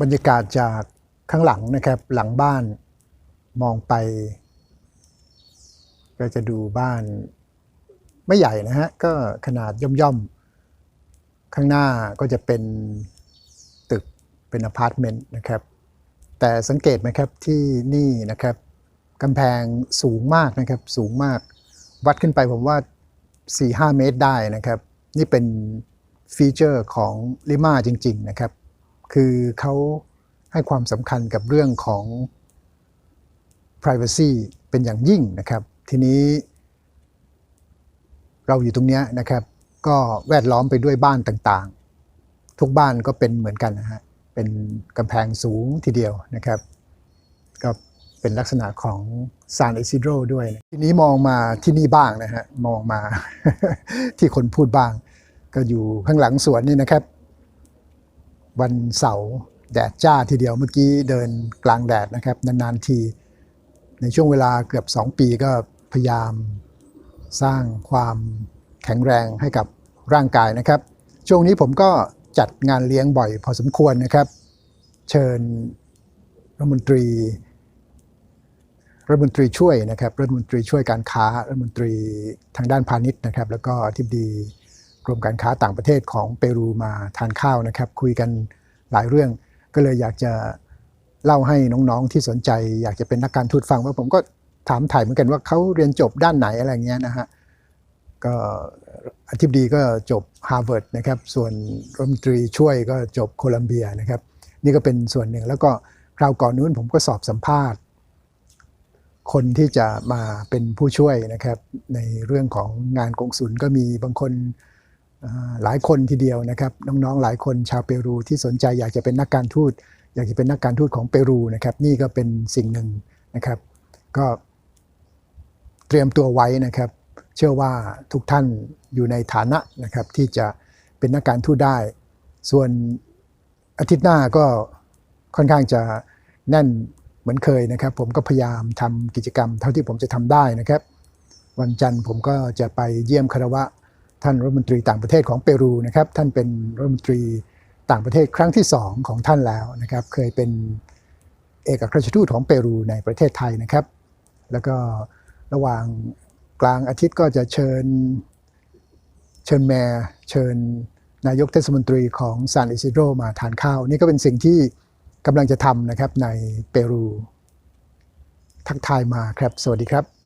บรรยากาศจากข้างหลังนะครับ หลังบ้านมองไปก็จะดูบ้านไม่ใหญ่นะฮะ ก็ขนาดย่อมๆ ข้างหน้าก็จะเป็นตึกเป็นอพาร์ตเมนต์นะครับ แต่สังเกตไหมครับที่นี่นะครับกำแพงสูงมากนะครับ สูงมาก วัดขึ้นไปผมว่า 4-5 เมตรได้นะครับ นี่เป็นฟีเจอร์ของลิมาจริง ๆ นะครับ คือเขาให้ความสำคัญกับเรื่องของ Privacy เป็นอย่างยิ่งนะครับ ทีนี้เราอยู่ตรงนี้นะครับ ก็แวดล้อมไปด้วยบ้านต่างๆ ทุกบ้านก็เป็นเหมือนกันนะฮะเป็นกำแพงสูงทีเดียวนะครับ ก็เป็นลักษณะของซานอิซิโดด้วยนะทีนี้มองมาที่นี่บ้างนะฮะมองมาที่คนพูดบ้าง ก็อยู่ข้างหลังสวนนี่นะครับ วันเสาร์แดดจ้าทีเดียวเมื่อกี้เดินกลางแดดนะครับ นานๆที ในช่วงเวลาเกือบ 2 ปีก็พยายามสร้างความแข็งแรงให้กับร่างกายนะครับ ช่วงนี้ผมก็จัดงานเลี้ยงบ่อยพอสมควรนะครับ เชิญรัฐมนตรีรัฐมนตรีช่วยนะครับรัฐมนตรีช่วยการค้ารัฐมนตรีทางด้านพาณิชย์นะครับ แล้วก็ทิบดี กรมการค้าต่างประเทศของเปรูมาทานข้าวนะครับ คุยกันหลายเรื่อง ก็เลยอยากจะเล่าให้น้องๆที่สนใจ อยากจะเป็นนักการทูตฟังว่าผมก็ถามถ่ายเหมือนกันว่าเขาเรียนจบด้านไหนอะไรเงี้ยนะฮะก็อธิบดีก็จบฮาร์วาร์ดนะครับ ส่วนรัฐมนตรีช่วยก็จบโคลัมเบียนะครับ นี่ก็เป็นส่วนหนึ่งแล้วก็คราวก่อนนู้นผมก็สอบสัมภาษณ์ คนที่จะมาเป็นผู้ช่วยนะครับ ในเรื่องของงานกงสุลก็มีบางคน หลายคนทีเดียวนะครับน้องๆหลายคนชาวเปรูที่สนใจอยากจะเป็นนักการทูต อยากจะเป็นนักการทูตของเปรูนะครับนี่ก็เป็นสิ่งหนึ่งนะครับ ก็เตรียมตัวไว้นะครับ เชื่อว่าทุกท่านอยู่ในฐานะนะครับที่จะเป็นนักการทูตได้ ส่วนอาทิตย์หน้าก็ค่อนข้างจะแน่นเหมือนเคยนะครับ ผมก็พยายามทำกิจกรรม เท่าที่ผมจะทำได้นะครับ วันจันทร์ผมก็จะไปเยี่ยมคารวะ ท่านรัฐมนตรีต่างประเทศของเปรูนะครับท่านเป็นรัฐมนตรีต่างประเทศครั้งที่สองของท่านแล้วนะครับเคยเป็นเอกอัครราชทูตของเปรูในประเทศไทยนะครับ แล้วก็ระหว่างกลางอาทิตย์ก็จะเชิญเชิญแมร์เชิญนายกเทศมนตรีของซานอิซิโดรมาทานข้าว นี่ก็เป็นสิ่งที่กำลังจะทำนะครับในเปรู ทักทายมาครับ สวัสดีครับ